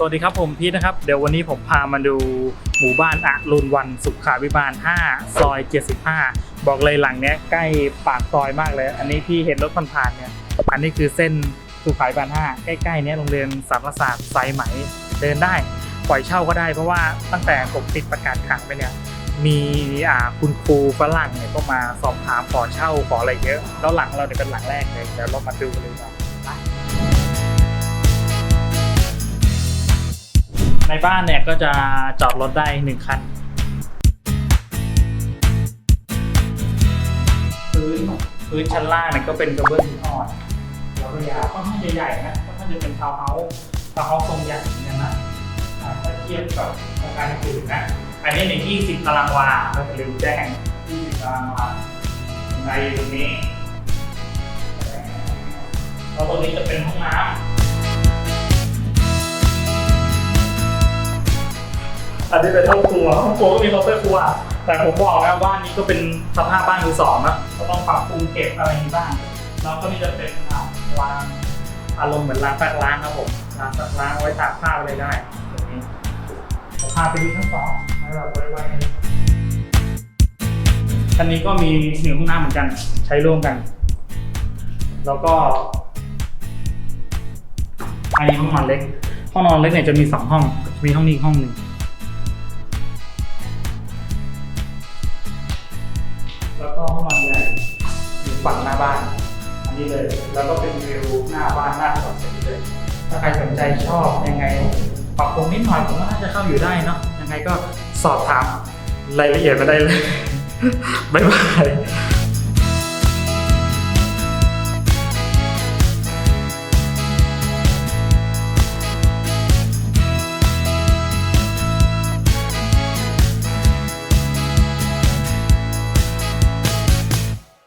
สวัสดีครับผมพีทนะครับ เดี๋ยววันนี้ผมพามาดูหมู่บ้านอรุณวันสุขาวิบาล 5 ซอย 75 บอกเลยหลังเนี้ยใกล้ปากซอยมากเลย อันนี้ที่เห็นรถผ่านๆเนี่ยอันนี้คือเส้นสุขาวิบาล 5 ใกล้ๆเนี้ยโรงเรียนสารศาสตร์ไซไหมเดินได้ ปล่อยเช่าก็ได้เพราะว่าตั้งแต่ผมติดประกาศขายไปเนี่ยมีอาคุณครูฝรั่งเนี่ยก็มาสอบถามขอเช่าขออะไรเยอะ แล้วหลังเราเนี่ยเป็นหลังแรกเลยเดี๋ยวเรามาดูกันเลยครั บ้านเนี่ยก็จะจอดรถได้หนึ่งคัน พื้นพื้นชั้นล่างเนี่ยก็เป็นกระเบื้องหินอ่อนแล้วก็ยาวค่อนข้างจะใหญ่นะค่อนข้างจะเป็นทาวน์เฮาส์ทาวน์เฮาส์ทรงใหญ่เหมือนกันนะถ้าเทียบกับโครงการอื่นนะ อันนี้ใน20ตารางวาเราจะลืมแจ้ง20ตารางวาในตรงนี้แล้วตรงนี้จะเป็นห้องน้ำ อันนี้เป็นห้องครัวห้องครัวก็มีเคาน์เตอร์ครัว แต่ผมบอกแล้วบ้านนี้ก็เป็นสภาพบ้านมือสองนะก็ต้องปรับปรุงเก็บอะไรนี้บ้างแล้วก็นี่จะเป็นอ่าวางอารมณ์เหมือนร้านซักล้างครับผมร้านซักล้างไว้ตากผ้าอะไรได้ตรงนี้พาไปดูทั้งสองให้เราไว้ไว้ชั้นนี้ก็มีหนึ่งห้องน้ำเหมือนกัน ใช้ร่วมกัน แล้วก็อันนี้ห้องนอนเล็ก ห้องนอนเล็กเนี่ยจะมีสองห้อง มีห้องนี้ห้องหนึ่ง แล้วก็ห้องนอนใหญ่อยู่ฝั่งหน้าบ้าน อันนี้เลย แล้วก็เป็นวิวหน้าบ้านหน้าถนนเสร็จเลย ถ้าใครสนใจชอบยังไงปรับปรุงนิดหน่อยผมว่าน่าจะเข้าอยู่ได้เนาะยังไงก็สอบถามรายละเอียดมาได้เลย บ๊ายบาย